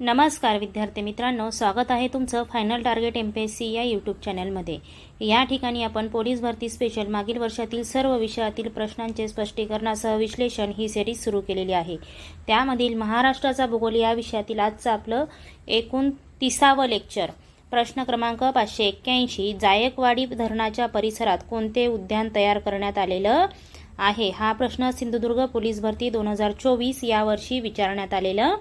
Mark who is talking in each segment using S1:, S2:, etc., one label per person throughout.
S1: नमस्कार विद्यार्थी मित्रांनो स्वागत आहे तुमचं final target M P S C या यूट्यूब चॅनलमध्ये या ठिकाणी आपण पोलीस भरती स्पेशल मागील वर्षातील सर्व विषयातील प्रश्नांचे स्पष्टीकरणासह विश्लेषण ही सिरीज सुरू केलेली आहे. त्यामधील महाराष्ट्राचा भूगोल या विषयातील आजचं आपलं एकूण तिसावं लेक्चर प्रश्न क्रमांक पाचशे एक्क्याऐंशी जायकवाडी धरणाच्या परिसरात कोणते उद्यान तयार करण्यात आलेलं आहे? हा प्रश्न सिंधुदुर्ग पोलीस भरती दोन हजार चोवीस यावर्षी विचारण्यात आलेलं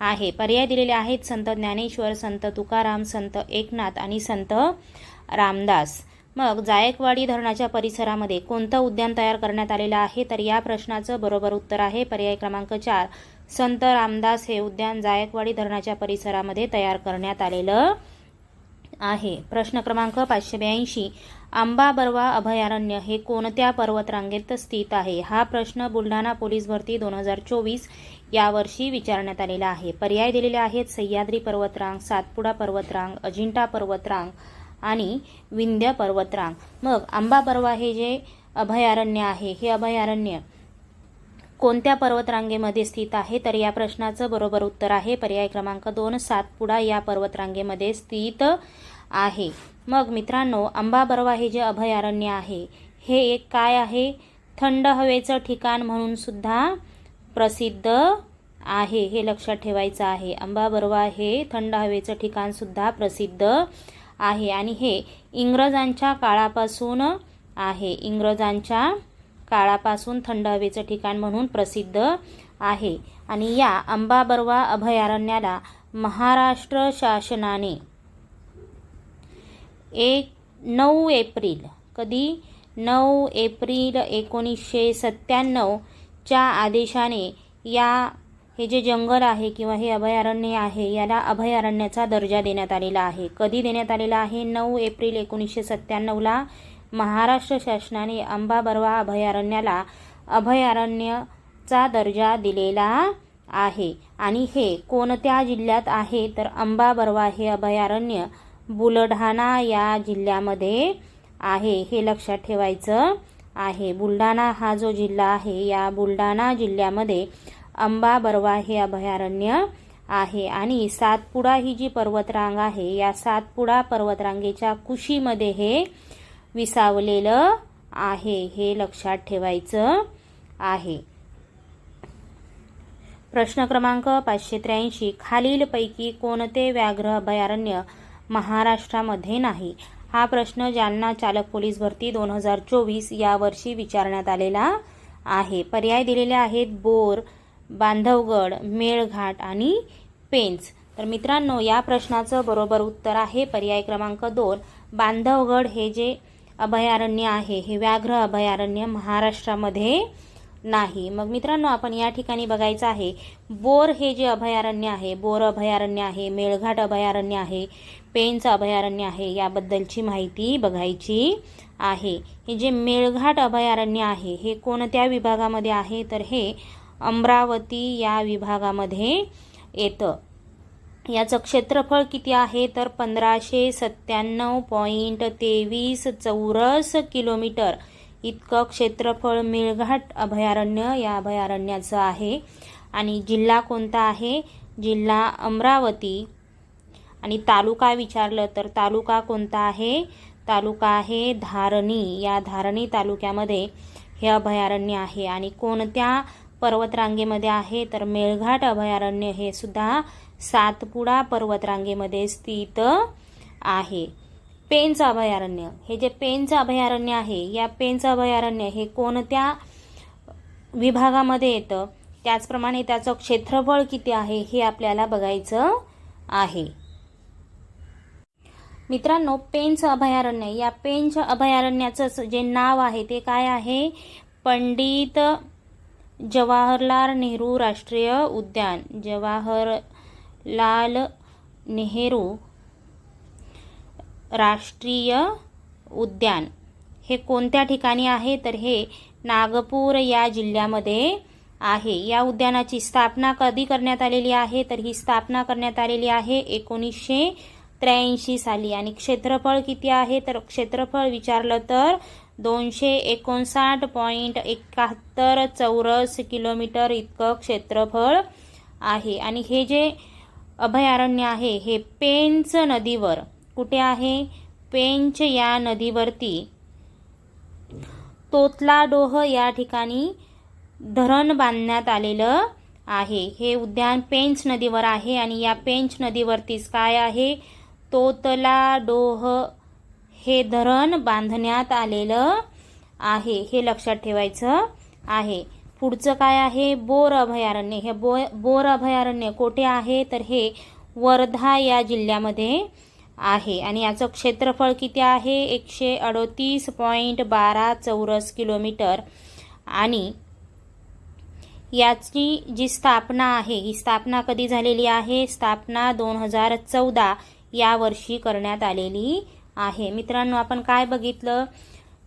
S1: आहे. पर्याय दिलेले आहेत संत ज्ञानेश्वर संत तुकाराम संत एकनाथ आणि संत रामदास. मग जायकवाडी धरणाच्या परिसरामध्ये कोणतं उद्यान तयार करण्यात आलेलं आहे? तर या प्रश्नाचं बरोबर उत्तर आहे. पर्याय क्रमांक चार संत रामदास हे उद्यान जायकवाडी धरणाच्या परिसरामध्ये तयार करण्यात आलेलं आहे. प्रश्न क्रमांक पाचशे ब्याऐंशी आंबा बर्वा अभयारण्य हे कोणत्या पर्वतरांगेत स्थित आहे? हा प्रश्न बुलढाणा पोलीस भरती दोन हजार चोवीस यावर्षी विचारण्यात आलेला आहे. पर्याय दिलेले आहेत सह्याद्री पर्वतरांग सातपुडा पर्वतरांग अजिंठा पर्वतरांग आणि विंध्य पर्वतरांग. मग आंबा बर्वा हे जे अभयारण्य आहे हे अभयारण्य कोणत्या पर्वतरांगेमध्ये स्थित आहे? तर या प्रश्नाचं बरोबर उत्तर आहे. पर्याय क्रमांक दोन सातपुडा या पर्वतरांगेमध्ये स्थित आहे. मग मित्रांनो अंबाबरवा हे जे अभयारण्य आहे हे एक काय आहे? थंड हवेचं ठिकाण म्हणून सुद्धा प्रसिद्ध आहे हे लक्षात ठेवायचं आहे. अंबाबरवा हे थंड हवेचं ठिकाणसुद्धा प्रसिद्ध आहे. आणि हे इंग्रजांच्या काळापासून आहे. इंग्रजांच्या काळापासून थंड हवेचं ठिकाण म्हणून प्रसिद्ध आहे. आणि या अंबाबर्वा अभयारण्याला महाराष्ट्र शासनाने एक नऊ एप्रिल कधी? नऊ एप्रिल एकोणीसशे सत्त्याण्णवच्या आदेशाने या हे जे जंगल आहे किंवा हे अभयारण्य आहे याला अभयारण्याचा दर्जा देण्यात आलेला आहे. कधी देण्यात आलेला आहे? नऊ एप्रिल एकोणीसशे सत्त्याण्णवला महाराष्ट्र शासनाने अंबा बर्वा अभयारण्याला अभयारण्यचा दर्जा दिलेला आहे. आणि हे कोणत्या जिल्ह्यात आहे? तर अंबा बर्वा हे अभयारण्य बुलढाणा या जिल्ह्यामध्ये आहे. हे लक्षात ठेवायचं आहे. बुलढाणा हा जो जिल्हा आहे या बुलढाणा जिल्ह्यामध्ये अंबा बर्वा हे अभयारण्य आहे. आणि सातपुडा ही जी पर्वतरांग आहे या सातपुडा पर्वतरांगेच्या कुशीमध्ये हे विसावलेलं आहे. हे लक्षात ठेवायचं आहे. प्रश्न क्रमांक पाचशे त्र्याऐंशी. खालीलपैकी कोणते व्याघ्र अभयारण्य महाराष्ट्रामध्ये नाही? हा प्रश्न जालना चालक पोलीस भरती दोन हजार चोवीस यावर्षी विचारण्यात आलेला आहे. पर्याय दिलेले आहेत बोर बांधवगड मेळघाट आणि पेंच. तर मित्रांनो या प्रश्नाचं बरोबर उत्तर आहे पर्याय क्रमांक दोन. बांधवगड हे जे अभयारण्य आहे. हे व्याघ्र अभयारण्य महाराष्ट्रामध्ये नाही. मग मित्रांनो आपण या ठिकाणी बघायचं आहे बोर हे जे अभयारण्य आहे बोर अभयारण्य आहे मेळघाट अभयारण्य आहे पेंच अभयारण्य आहे याबद्दलची माहिती बघायची आहे. हे जे मेळघाट अभयारण्य आहे हे कोणत्या विभागामध्ये आहे? तर हे अमरावती या विभागामध्ये येतं. याचं क्षेत्रफळ किती आहे? तर पंधराशे सत्त्याण्णव पॉईंट तेवीस चौरस किलोमीटर. इतकं क्षेत्रफळ मेळघाट अभयारण्य या अभयारण्याचं आहे. आणि जिल्हा कोणता आहे? जिल्हा अमरावती. आणि तालुका विचारलं तर तालुका कोणता आहे? तालुका आहे धारणी. या धारणी तालुक्यामध्ये हे अभयारण्य आहे. आणि कोणत्या पर्वतरांगेमध्ये आहे? तर मेळघाट अभयारण्य हे सुद्धा सातपुडा पर्वतरांगेमध्ये स्थित आहे. पेंच अभयारण्य. हे जे पेंच अभयारण्य आहे या पेंच अभयारण्य हे कोणत्या विभागामध्ये येतं? त्याचप्रमाणे त्याचं क्षेत्रफळ किती आहे हे आपल्याला बघायचं आहे. मित्रांनो पेंच अभयारण्य. या पेंच अभयारण्याचं जे नाव आहे ते काय आहे? पंडित जवाहरलाल नेहरू राष्ट्रीय उद्यान. जवाहर लाल नेहरू राष्ट्रीय उद्यान. हे कोणत्या ठिकाणी आहे? तर हे नागपूर या जिल्ह्यामध्ये आहे. या उद्यानाची स्थापना कधी करण्यात आलेली आहे? तर ही स्थापना करण्यात आलेली आहे एकोणीसशे त्र्याऐंशी साली. आणि क्षेत्रफळ किती आहे? तर क्षेत्रफळ विचारलं तर दोनशे एकोणसाठ पॉईंट एकाहत्तर चौरस किलोमीटर इतकं क्षेत्रफळ आहे. आणि हे जे अभयारण्य आहे. हे पेंच नदीवर. कुठे आहे? पेंच या नदीवरती. तोतलाडोह या ठिकाणी धरण बांधण्यात आलेलं आहे. हे उद्यान पेंच नदीवर आहे आणि या पेंच नदीवरतीच काय आहे? तोतलाडोह हे धरण बांधण्यात आलेलं आहे. हे लक्षात ठेवायचं आहे. पुढचं काय आहे? बोर अभयारण्य. हे बो बोर अभयारण्य कोठे आहे? तर हे वर्धा या जिल्ह्यामध्ये आहे. आणि याचं क्षेत्रफळ किती आहे? एकशे अडोतीस पॉईंट बारा चौरस किलोमीटर. आणि याची जी स्थापना आहे ही स्थापना कधी झालेली आहे? स्थापना दोन हजार चौदा या वर्षी करण्यात आलेली आहे. मित्रांनो आपण काय बघितलं?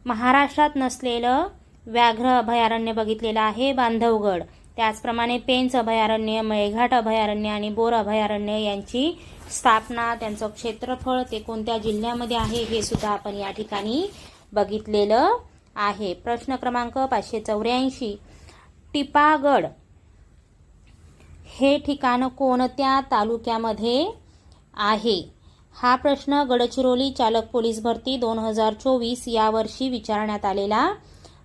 S1: महाराष्ट्रात नसलेलं व्याघ्र अभयारण्य बघितलेलं आहे बांधवगड. त्याचप्रमाणे पेंच अभयारण्य मेळघाट अभयारण्य आणि बोर अभयारण्य यांची स्थापना त्यांचं क्षेत्रफळ ते कोणत्या जिल्ह्यामध्ये आहे हे सुद्धा आपण या ठिकाणी बघितलेलं आहे. प्रश्न क्रमांक पाचशे चौऱ्याऐंशी. टिपागड. हे ठिकाण कोणत्या तालुक्यामध्ये आहे? हा प्रश्न गडचिरोली चालक पोलीस भरती दोन हजार चोवीस यावर्षी विचारण्यात आलेला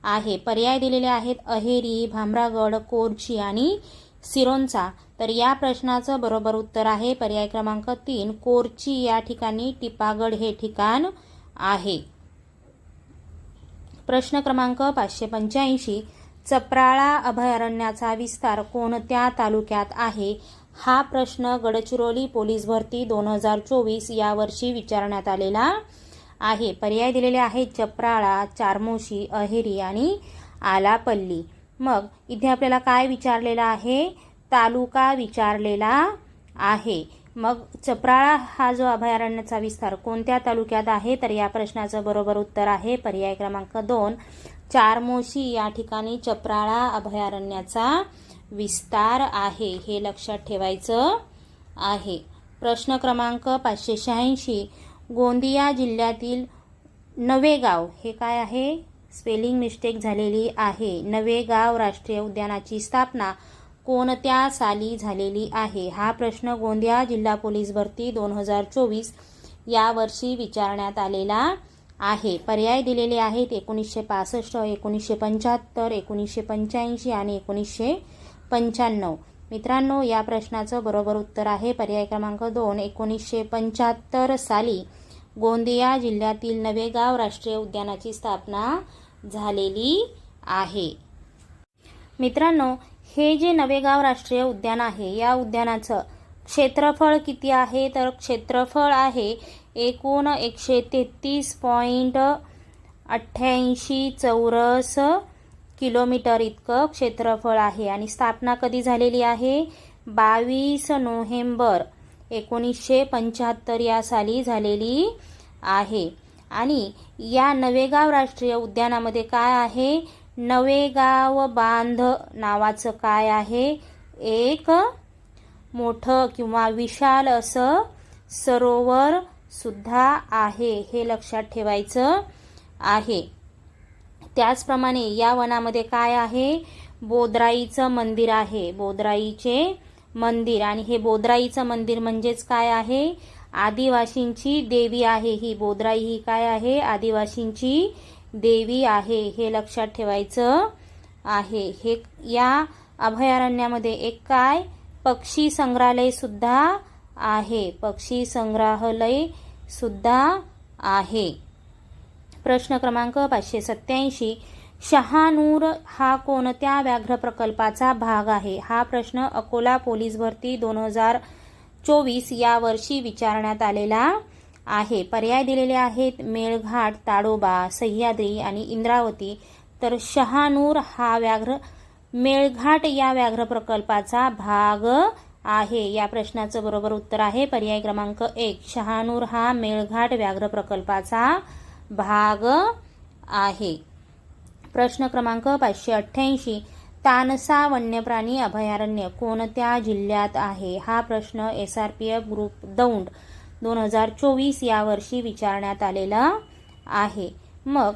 S1: आहे. पर्याय दिलेले आहेत अहेरी भामरागड कोरची आणि सिरोंचा. तर या प्रश्नाचं बरोबर उत्तर आहे पर्याय क्रमांक तीन. कोरची या ठिकाणी टिपागड हे ठिकाण आहे. प्रश्न क्रमांक पाचशे पंच्याऐंशी. चपराळा अभयारण्याचा विस्तार कोणत्या तालुक्यात आहे? हा प्रश्न गडचिरोली पोलीस भरती दोन हजार चोवीस या वर्षी विचारण्यात आलेला आहे. पर्याय दिलेले आहेत चप्राळा चारमोशी अहेरी आणि आलापल्ली. मग इथे आपल्याला काय विचारलेलं आहे? तालुका विचारलेला आहे. मग चप्राळा हा जो अभयारण्याचा विस्तार कोणत्या तालुक्यात आहे? तर या प्रश्नाचं बरोबर उत्तर आहे पर्याय क्रमांक दोन. चारमोशी या ठिकाणी चप्राळा अभयारण्याचा विस्तार आहे हे लक्षात ठेवायचं आहे. प्रश्न क्रमांक पाचशे शहाऐंशी. गोंदिया जिल्ह्यातील नवेगाव हे काय आहे? स्पेलिंग मिस्टेक झालेली आहे. नवेगाव राष्ट्रीय उद्यानाची स्थापना कोणत्या साली झालेली आहे? हा प्रश्न गोंदिया जिल्हा पोलीस भरती दोन हजार चोवीस या वर्षी विचारण्यात आलेला आहे. पर्याय दिलेले आहेत एकोणीसशे पासष्ट एकोणीसशे पंच्याहत्तर एकोणीसशे पंच्याऐंशी आणि एकोणीसशे पंच्याण्णव. मित्रांनो या प्रश्नाचं बरोबर उत्तर आहे पर्याय क्रमांक दोन एकोणीसशे पंच्याहत्तर साली गोंदिया जिल्ह्यातील नवेगाव राष्ट्रीय उद्यानाची स्थापना झालेली आहे. मित्रांनो हे जे नवेगाव राष्ट्रीय उद्यान आहे या उद्यानाचं क्षेत्रफळ किती आहे? तर क्षेत्रफळ आहे एकूण एकशे तेहतीस पॉईंट अठ्ठ्याऐंशी चौरस किलोमीटर इतकं क्षेत्रफळ आहे आणि स्थापना कधी झालेली आहे? बावीस नोव्हेंबर एकोणीसशे पंच्याहत्तर या साली झालेली आहे. आणि या नवेगाव राष्ट्रीय उद्यानामध्ये काय आहे? नवेगाव बांध नावाचं काय आहे? एक मोठं किंवा विशाल असं सरोवर सुद्धा आहे हे लक्षात ठेवायचं आहे. त्याचप्रमाणे या वनामध्ये काय आहे? बोदराईचं मंदिर आहे. बोदराईचे मंदिर. आणि हे बोदराईचं मंदिर म्हणजेच काय आहे? आदिवासींची देवी आहे. ही बोदराई ही काय आहे? आदिवासींची देवी आहे. हे लक्षात ठेवायचं आहे. हे या अभयारण्यामध्ये एक काय? पक्षी संग्रहालय सुद्धा आहे. पक्षी संग्रहालय सुद्धा आहे. प्रश्न क्रमांक पाचशे सत्याऐंशी शहानूर हा कोणत्या व्याघ्र प्रकल्पाचा भाग आहे? हा प्रश्न अकोला पोलीस भरती दोन हजार चोवीस या वर्षी विचारण्यात आलेला आहे. पर्याय दिलेले आहेत मेळघाट ताडोबा सह्याद्री आणि इंद्रावती. तर शहानूर हा व्याघ्र मेळघाट या व्याघ्र प्रकल्पाचा भाग आहे. या प्रश्नाचं बरोबर उत्तर आहे पर्याय क्रमांक एक. शहानूर हा मेळघाट व्याघ्र प्रकल्पाचा भाग आहे. प्रश्न क्रमांक पाचशे अठ्ठ्याऐंशी. तानसा वन्यप्राणी अभयारण्य कोणत्या जिल्ह्यात आहे? हा प्रश्न S R P F group Daund दोन हजार चोवीस या वर्षी विचारण्यात आलेला आहे. मग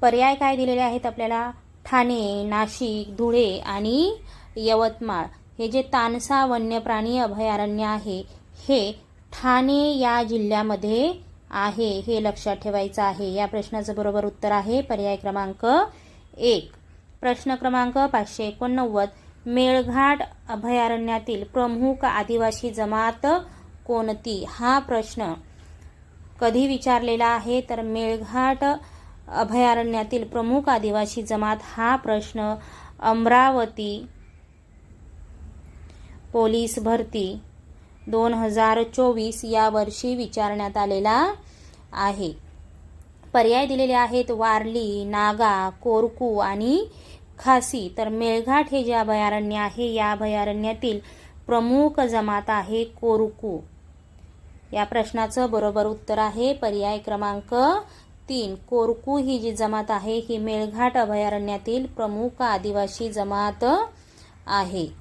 S1: पर्याय काय दिलेले आहेत आपल्याला? ठाणे नाशिक धुळे आणि यवतमाळ. हे जे तानसा वन्यप्राणी अभयारण्य आहे हे ठाणे या जिल्ह्यामध्ये आहे हे लक्षात ठेवायचं आहे. या प्रश्नाचं बरोबर उत्तर आहे पर्याय क्रमांक एक. प्रश्न क्रमांक पाचशे एकोणनव्वद. मेळघाट अभयारण्यातील प्रमुख आदिवासी जमात कोणती? हा प्रश्न कधी विचारलेला आहे? तर मेळघाट अभयारण्यातील प्रमुख आदिवासी जमात हा प्रश्न अमरावती पोलीस भरती दोन हजार चोवीस या वर्षी विचारण्यात आलेला आहे. पर्याय दिलेले आहेत वारली नागा कोरकू आणि खासी. तर मेळघाट हे जे अभयारण्य आहे या अभयारण्यातील प्रमुख जमात आहे कोरकू. या प्रश्नाचं बरोबर उत्तर आहे पर्याय क्रमांक तीन. कोरकू ही जी जमात आहे ही मेळघाट अभयारण्यातील प्रमुख आदिवासी जमात आहे.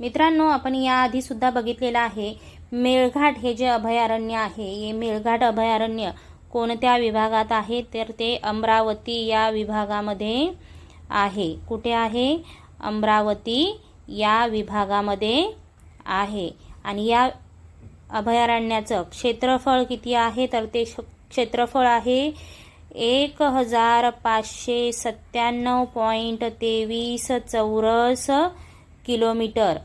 S1: मित्रांनो आपण याआधी सुद्धा बघितलेलं आहे मेळघाट हे जे अभयारण्य आहे हे मेळघाट अभयारण्य कोणत्या विभागात आहे? तर ते अमरावती या विभागामध्ये आहे. कुठे आहे? अमरावती या विभागामध्ये आहे. आणि या अभयारण्याचं क्षेत्रफळ किती आहे? तर ते क्षेत्रफळ आहे एक हजार पाचशे सत्त्याण्णव पॉईंट तेवीस चौरस किलोमीटर.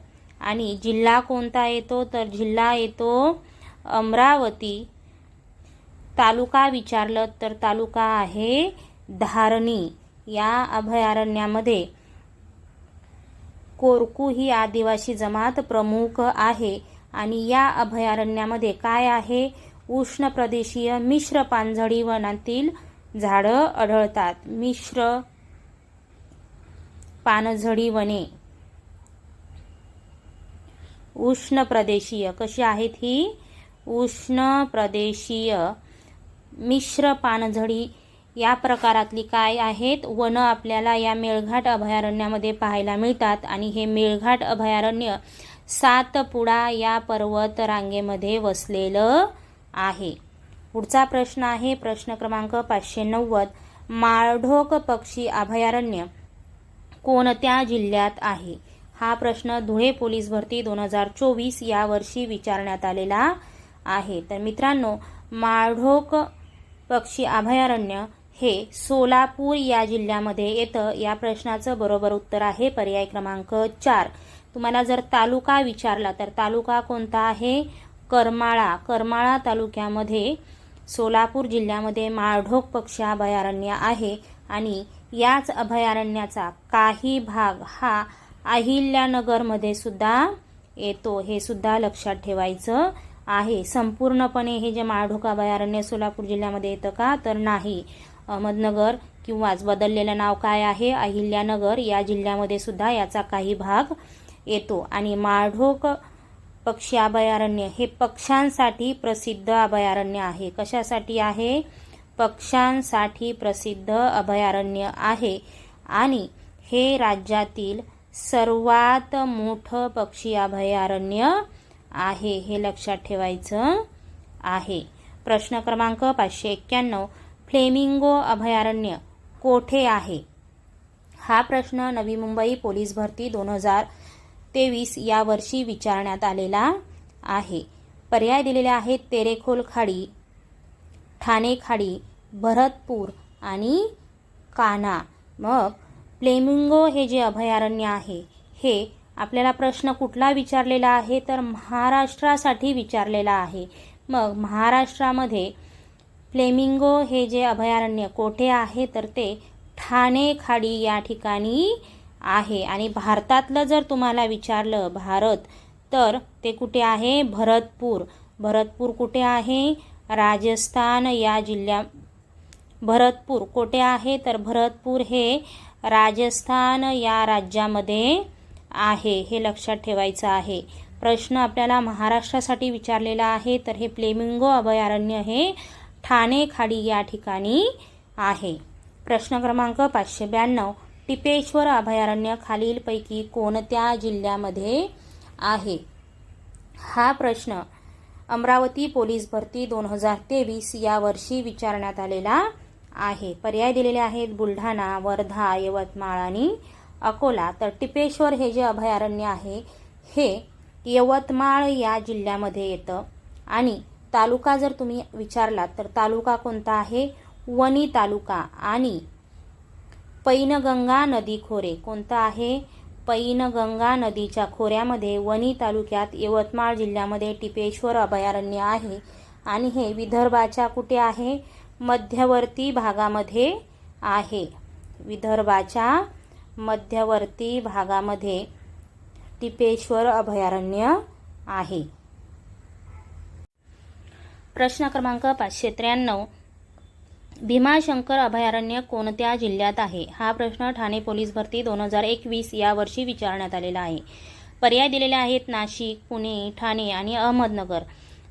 S1: आणि जिल्हा कोणता येतो? तर जिल्हा येतो अमरावती. तालुका विचारलं तर तालुका आहे धारणी. या अभयारण्यामध्ये कोरकू ही आदिवासी जमात प्रमुख आहे. आणि या अभयारण्यामध्ये काय आहे? उष्ण प्रदेशीय मिश्र पानझडी वनातील झाडं आढळतात. मिश्र पानझडी वने. उष्ण प्रदेशीय. कशी आहेत ही? उष्ण प्रदेशीय. मिश्र पानझडी या प्रकारातली काय आहेत? वन आपल्याला या मेळघाट अभयारण्यामध्ये पाहायला मिळतात आणि हे मेळघाट अभयारण्य सातपुडा या पर्वत रांगेमध्ये वसलेलं आहे. पुढचा प्रश्न आहे प्रश्न क्रमांक पाचशे नव्वद माळढोक पक्षी अभयारण्य कोणत्या जिल्ह्यात आहे? हा प्रश्न धुळे पोलीस भरती दोन हजार चोवीस या वर्षी विचारण्यात आलेला आहे. तर मित्रांनो माळढोक पक्षी अभयारण्य हे सोलापूर या जिल्ह्यामध्ये येतं. या प्रश्नाचं बरोबर उत्तर आहे पर्याय क्रमांक चार. तुम्हाला जर तालुका विचारला तर तालुका कोणता आहे? करमाळा. करमाळा तालुक्यामध्ये सोलापूर जिल्ह्यामध्ये माळढोक पक्षी अभयारण्य आहे आणि याच अभयारण्याचा काही भाग हा अहिल्यानगरमध्ये सुद्धा येतो. हे सुद्धा लक्षात ठेवायचं आहे. संपूर्णपणे हे जे माळढोक अभयारण्य सोलापूर जिल्ह्यामध्ये येतं का? तर नाही. अहमदनगर किंवाच बदललेलं नाव काय आहे? अहिल्यानगर या जिल्ह्यामध्ये सुद्धा याचा काही भाग येतो. आणि माळढोक पक्षी अभयारण्य हे पक्ष्यांसाठी प्रसिद्ध अभयारण्य आहे. कशासाठी आहे? पक्ष्यांसाठी प्रसिद्ध अभयारण्य आहे. आणि हे राज्यातील सर्वात मोठं पक्षी अभयारण्य आहे हे लक्षात ठेवायचं आहे. प्रश्न क्रमांक पाचशे एक्क्याण्णव फ्लेमिंगो अभयारण्य कोठे आहे? हा प्रश्न नवी मुंबई पोलीस भरती दोन हजार तेवीस या वर्षी विचारण्यात आलेला आहे. पर्याय दिलेले आहेत तेरेखोल खाडी ठाणे खाडी भरतपूर आणि काना मग फ्लेमिंगो हे जे अभयारण्य आहे हे आपल्याला प्रश्न कुठला विचारलेला आहे तर महाराष्ट्रासाठी विचारलेला आहे. मग महाराष्ट्रामध्ये फ्लेमिंगो हे जे अभयारण्य कोठे आहे तर ते ठाणे खाडी या ठिकाणी आहे. आणि भारतातलं जर तुम्हाला विचारलं भारत तर ते कुठे आहे? भरतपूर. भरतपूर कुठे आहे? राजस्थान या जिल्ह्या भरतपूर कोठे आहे? तर भरतपूर हे राजस्थान या राज्यामध्ये आहे हे लक्षात ठेवायचं आहे. प्रश्न आपल्याला महाराष्ट्रासाठी विचारलेला आहे तर हे प्लेमिंगो अभयारण्य हे ठाणे खाडी या ठिकाणी आहे. प्रश्न क्रमांक पाचशे ब्याण्णव. टिपेश्वर अभयारण्य खालीलपैकी कोणत्या जिल्ह्यामध्ये आहे? हा प्रश्न अमरावती पोलीस भरती दोन हजार तेवीस या वर्षी विचारण्यात आलेला आहे. पर्याय दिलेले आहेत बुलढाणा वर्धा यवतमाळ आणि अकोला. तर टिपेश्वर हे जे अभयारण्य आहे हे यवतमाळ या जिल्ह्यामध्ये येतं. आणि तालुका जर तुम्ही विचारलात तर तालुका कोणता आहे? वणी तालुका. आणि पैनगंगा नदी खोरे. कोणता आहे? पैनगंगा नदीच्या खोऱ्यामध्ये वणी तालुक्यात यवतमाळ जिल्ह्यामध्ये टिपेश्वर अभयारण्य आहे. आणि हे विदर्भाच्या कुठे आहे? मध्यवर्ती भागामध्ये आहे. विदर्भाच्या मध्यवर्ती भागामध्ये टिपेश्वर अभयारण्य आहे. प्रश्न क्रमांक पाचशे त्र्याण्णव. भीमाशंकर अभयारण्य कोणत्या जिल्ह्यात आहे? हा प्रश्न ठाणे पोलीस भरती दोन हजार एकवीस या वर्षी विचारण्यात आलेला आहे. पर्याय दिलेले आहेत नाशिक पुणे ठाणे आणि अहमदनगर.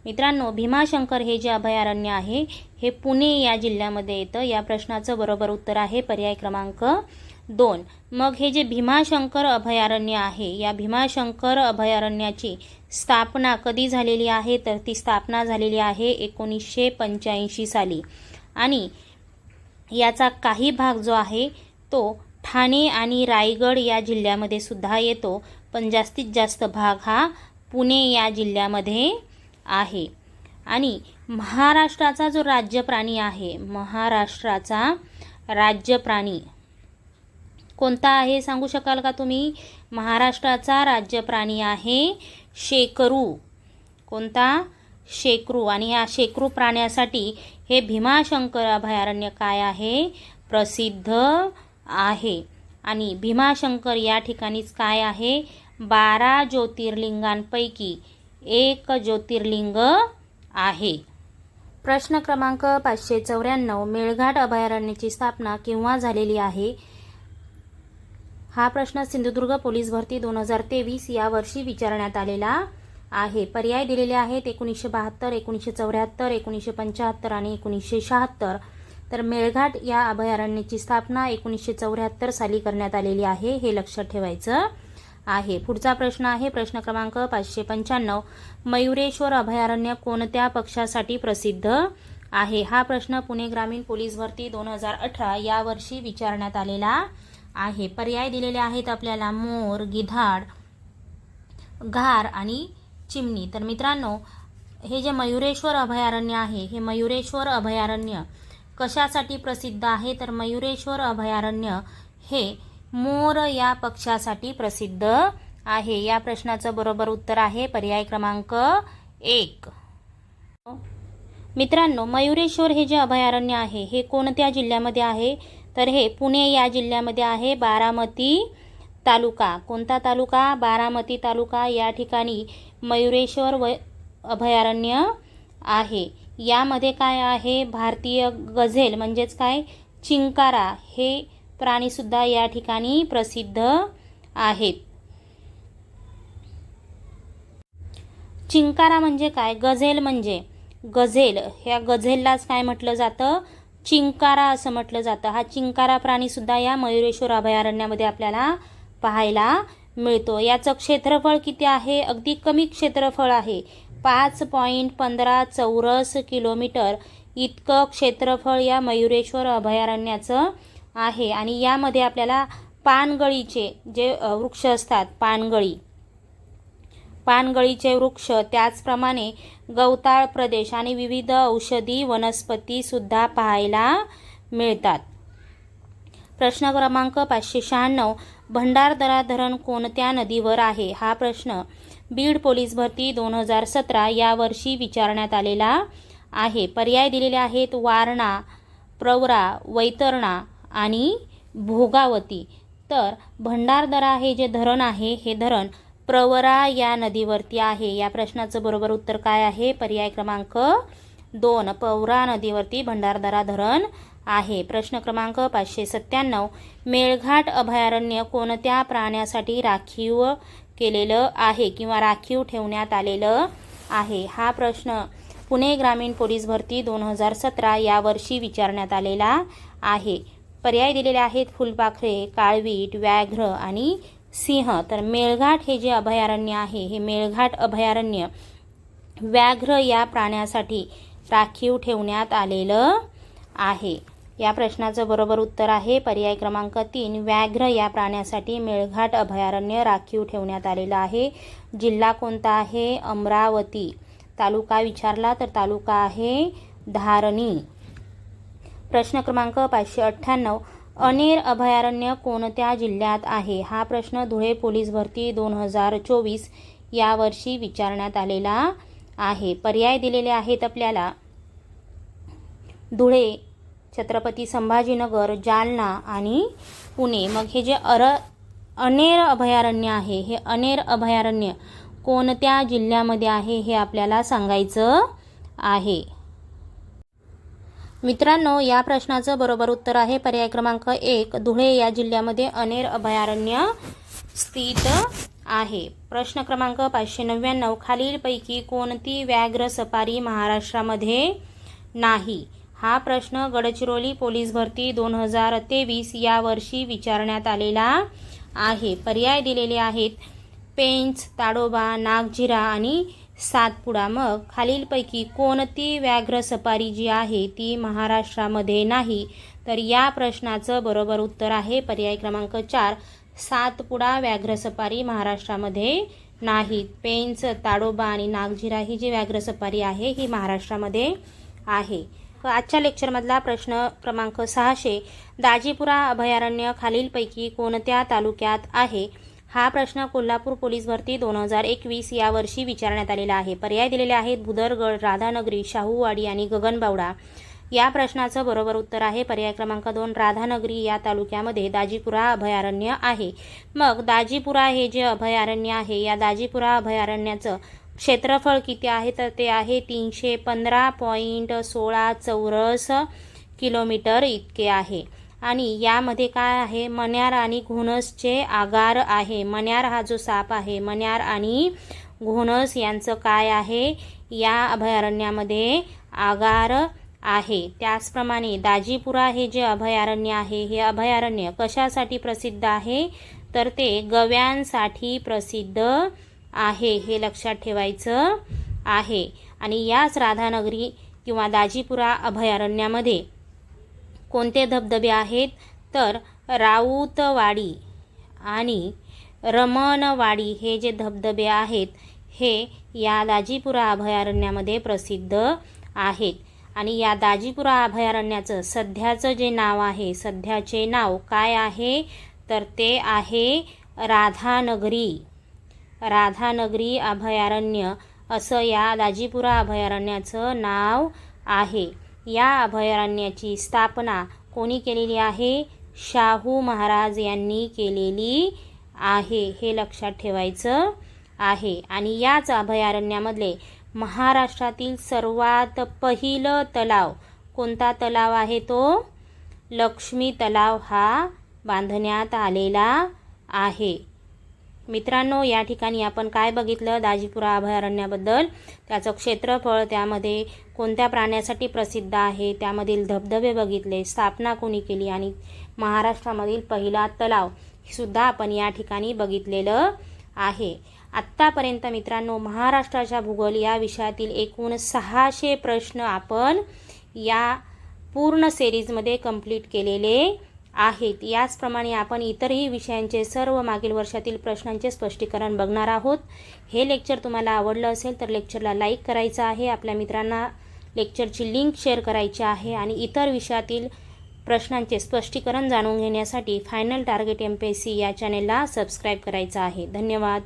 S1: मित्रांनो भीमाशंकर हे जे अभयारण्य आहे हे पुणे या जिल्ह्यामध्ये येतं. या प्रश्नाचं बरोबर उत्तर आहे पर्याय क्रमांक दोन. मग हे जे भीमाशंकर अभयारण्य आहे या भीमाशंकर अभयारण्याची स्थापना कधी झालेली आहे? तर ती स्थापना झालेली आहे एकोणीसशे पंच्याऐंशी साली. आणि याचा काही भाग जो आहे तो ठाणे आणि रायगड या जिल्ह्यामध्ये सुद्धा येतो. पण जास्तीत जास्त भाग हा पुणे या जिल्ह्यामध्ये आहे. आणि महाराष्ट्राचा जो राज्य प्राणी आहे महाराष्ट्राचा राज्य प्राणी कोणता आहे सांगू शकाल का तुम्ही? महाराष्ट्राचा राज्य प्राणी आहे शेकरू. कोणता? शेकरू. आणि या शेकरू प्राण्यासाठी हे भीमाशंकर अभयारण्य काय आहे? प्रसिद्ध आहे. आणि भीमाशंकर या ठिकाणीच काय आहे? बारा ज्योतिर्लिंगांपैकी एक ज्योतिर्लिंग आहे. प्रश्न क्रमांक पाचशे चौऱ्याण्णव मेळघाट अभयारण्याची स्थापना केव्हा झालेली आहे? हा प्रश्न सिंधुदुर्ग पोलीस भरती दोन हजार तेवीस या वर्षी विचारण्यात आलेला आहे. पर्याय दिलेले आहेत एकोणीसशे बहात्तर एकोणीसशे चौऱ्याहत्तर एकोणीसशे पंच्याहत्तर आणि एकोणीसशे शहात्तर. तर मेळघाट या अभयारण्याची स्थापना एकोणीसशे चौऱ्याहत्तर साली करण्यात आलेली आहे हे लक्षात ठेवायचं. आहे. पुढचा प्रश्न आहे प्रश्न क्रमांक पाचशे पंच्याण्णव. मयुरेश्वर अभयारण्य कोणत्या पक्षासाठी प्रसिद्ध आहे? हा प्रश्न पुणे ग्रामीण पोलीस भरती दोन हजार अठरा या वर्षी विचारण्यात आलेला आहे. पर्याय दिलेले आहेत आपल्याला मोर गिधाड घार आणि चिमणी. तर मित्रांनो हे जे मयुरेश्वर अभयारण्य आहे हे मयुरेश्वर अभयारण्य कशासाठी प्रसिद्ध आहे? तर मयुरेश्वर अभयारण्य हे मोर या पक्षासाठी प्रसिद्ध आहे. या प्रश्नाचं बरोबर उत्तर आहे पर्याय क्रमांक एक. मित्रांनो मयुरेश्वर हे जे अभयारण्य आहे हे कोणत्या जिल्ह्यामध्ये आहे? तर हे पुणे या जिल्ह्यामध्ये आहे बारामती तालुका. कोणता तालुका? बारामती तालुका. या ठिकाणी मयुरेश्वर व अभयारण्य आहे. यामध्ये काय आहे? भारतीय गझेल म्हणजेच काय? चिंकारा. हे प्राणीसुद्धा या ठिकाणी प्रसिद्ध आहेत. चिंकारा म्हणजे काय? गझेल म्हणजे? गझेल. ह्या गझेललाच काय म्हटलं जातं? चिंकारा असं म्हटलं जातं. हा चिंकारा प्राणीसुद्धा या मयुरेश्वर अभयारण्यामध्ये आपल्याला पाहायला मिळतो. याचं क्षेत्रफळ किती आहे? अगदी कमी क्षेत्रफळ आहे. पाच पॉईंट पंधरा चौरस किलोमीटर. इतकं क्षेत्रफळ या मयुरेश्वर अभयारण्याचं आहे. आणि यामध्ये आपल्याला पानगळीचे जे वृक्ष असतात पानगळी. पानगळीचे वृक्ष त्याचप्रमाणे गवताळ प्रदेश आणि विविध औषधी वनस्पतीसुद्धा पाहायला मिळतात. प्रश्न क्रमांक पाचशे शहाण्णव भंडारदरा धरण कोणत्या नदीवर आहे? हा प्रश्न बीड पोलीस भरती दोन हजार सतरा यावर्षी विचारण्यात आलेला आहे. पर्याय दिलेले आहेत वारणा प्रवरा वैतरणा आणि भोगावती. तर भंडारदरा हे जे धरण आहे हे धरण प्रवरा या नदीवरती आहे. या प्रश्नाचं बरोबर उत्तर काय आहे? पर्याय क्रमांक दोन पवरा नदीवरती भंडारदरा धरण आहे. प्रश्न क्रमांक पाचशे सत्त्याण्णव मेळघाट अभयारण्य कोणत्या प्राण्यासाठी राखीव केलेलं आहे किंवा राखीव ठेवण्यात आलेलं आहे? हा प्रश्न पुणे ग्रामीण पोलीस भरती दोन हजार सतरा या वर्षी विचारण्यात आलेला आहे. पर्याय दिलेले आहेत. फुलपाखरे काळवीट व्याघ्र आणि सिंह. तर मेळघाट हे जे अभयारण्य आहे हे मेळघाट अभयारण्य व्याघ्र या प्राण्यासाठी राखीव ठेवण्यात आलेलं आहे. या प्रश्नाचं बरोबर उत्तर आहे. पर्याय क्रमांक तीन व्याघ्र या प्राण्यासाठी मेळघाट अभयारण्य राखीव ठेवण्यात आलेलं आहे. जिल्हा कोणता आहे? अमरावती. तालुका विचारला तर तालुका आहे धारणी. प्रश्न क्रमांक पाचशे अठ्ठ्याण्णव अनेर अभयारण्य कोणत्या जिल्ह्यात आहे? हा प्रश्न धुळे पोलीस भरती दोन हजार चोवीस यावर्षी विचारण्यात आलेला आहे. पर्याय दिलेले आहेत आपल्याला. धुळे छत्रपती संभाजीनगर जालना आणि पुणे. मग हे जे अर अनेर अभयारण्य आहे हे अनेर अभयारण्य कोणत्या जिल्ह्यामध्ये आहे हे आपल्याला सांगायचं आहे. मित्रांनो या प्रश्नाचं बरोबर उत्तर आहे पर्याय क्रमांक एक. धुळे या जिल्ह्यामध्ये अनेर अभयारण्य स्थित आहे. प्रश्न क्रमांक पाचशे नव्याण्णव. खालीलपैकी कोणती व्याघ्र सफारी महाराष्ट्रामध्ये नाही? हा प्रश्न गडचिरोली पोलीस भरती दोन हजार तेवीस या वर्षी विचारण्यात आलेला आहे. पर्याय दिलेले आहेत पेंच ताडोबा नागझिरा आणि सातपुडा मग खालीलपैकी कोणती व्याघ्र सफारी जी आहे ती महाराष्ट्रामध्ये नाही? तर या प्रश्नाचं बरोबर उत्तर आहे पर्याय क्रमांक चार. सातपुडा व्याघ्र सफारी महाराष्ट्रामध्ये नाहीत पेंच ताडोबा आणि नागझिरा ही जी व्याघ्र सफारी आहे ही महाराष्ट्रामध्ये आहे. आजच्या लेक्चरमधला प्रश्न क्रमांक सहाशे. दाजीपुरा अभयारण्य खालीलपैकी कोणत्या तालुक्यात आहे? हा प्रश्न कोल्हापूर पोलीस भरती दोन हजार एकवीस या वर्षी विचारण्यात आलेला आहे. पर्याय दिलेले आहेत भुदरगड राधानगरी शाहूवाडी आणि गगनबावडा. या प्रश्नाचं बरोबर उत्तर आहे. पर्याय क्रमांक दोन राधानगरी या तालुक्यामध्ये दाजीपुरा अभयारण्य आहे. मग दाजीपुरा हे जे अभयारण्य आहे या दाजीपुरा अभयारण्याचं क्षेत्रफळ किती आहे? तर ते आहे तीनशे पंधरा पॉईंट सोळा चौरस किलोमीटर इतके आहे. आणि यामध्ये काय आहे? मन्यार आणि घोणसचे आगार आहे. मन्यार हा जो साप आहे मन्यार आणि घोणस यांचं काय आहे? या अभयारण्यामध्ये आगार आहे. त्याचप्रमाणे दाजीपुरा हे जे अभयारण्य आहे हे अभयारण्य कशासाठी प्रसिद्ध आहे? तर ते गव्यांसाठी प्रसिद्ध आहे हे लक्षात ठेवायचं आहे. आणि याच राधानगरी किंवा दाजीपुरा अभयारण्यामध्ये कोणते धबधबे आहेत? तर राऊतवाडी आणि रमणवाडी हे जे धबधबे आहेत हे या दाजीपुरा अभयारण्यामध्ये प्रसिद्ध आहेत. आणि या दाजीपुरा अभयारण्याचं सध्याचं जे नाव आहे सध्याचे नाव काय आहे? तर ते आहे राधानगरी. राधानगरी अभयारण्य असं या दाजीपुरा अभयारण्याचं नाव आहे. या अभयारण्याची स्थापना कोणी केलेली आहे? शाहू महाराज यांनी केलेली आहे हे लक्षात ठेवायचं आहे. आणि याच अभयारण्यामधले महाराष्ट्रातील सर्वात पहिलं तलाव कोणता तलाव आहे तो? लक्ष्मी तलाव हा बांधण्यात आलेला आहे. मित्रांनो या ठिकाणी आपण काय बघितलं? दाजीपुरा अभयारण्याबद्दल. त्याचं क्षेत्रफळ त्यामध्ये कोणत्या प्राण्यासाठी प्रसिद्ध आहे? त्यामधील धबधबे बघितले स्थापना कोणी केली आणि महाराष्ट्रामधील पहिला तलाव सुद्धा आपण या ठिकाणी बघितलेलं आहे. आत्तापर्यंत मित्रांनो महाराष्ट्राच्या भूगोल या विषयातील एकूण सहाशे प्रश्न आपण या पूर्ण सिरीजमध्ये कंप्लीट केलेले आहेत. याचप्रमाणे आपण इतरही विषयांचे सर्व मागील वर्षातील प्रश्नांचे स्पष्टीकरण बघणार आहोत. हे लेक्चर तुम्हाला आवडलं असेल तर लेक्चरला लाईक करायचं आहे. आपल्या मित्रांना लेक्चरची लिंक शेअर करायची आहे आणि इतर विषयातील प्रश्नांचे स्पष्टीकरण जाणून घेण्यासाठी final target M P S C या चॅनेलला सबस्क्राईब करायचं आहे. धन्यवाद.